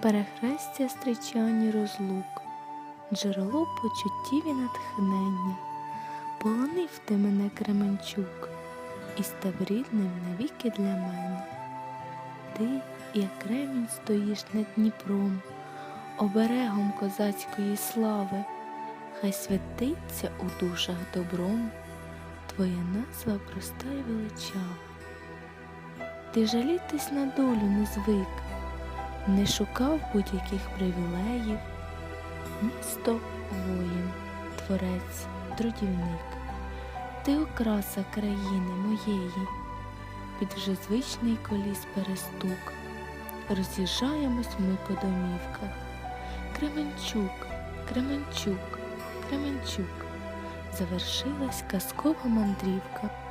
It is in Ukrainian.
перехрестя стрічані розлук, джерело почуттів і натхнення, полонив ти мене Кременчук і став рідним навіки для мене. Ти, як кремінь, стоїш над Дніпром, оберегом козацької слави, хай святиться у душах добром, твоя назва проста й величава. Ти жалітись на долю не звик, не шукав будь-яких привілеїв. Місто воїн, творець, трудівник, ти окраса країни моєї, під вже звичний коліс перестук. Роз'їжджаємось ми по домівках. Кременчук, Кременчук, Кременчук. Завершилась казкова мандрівка.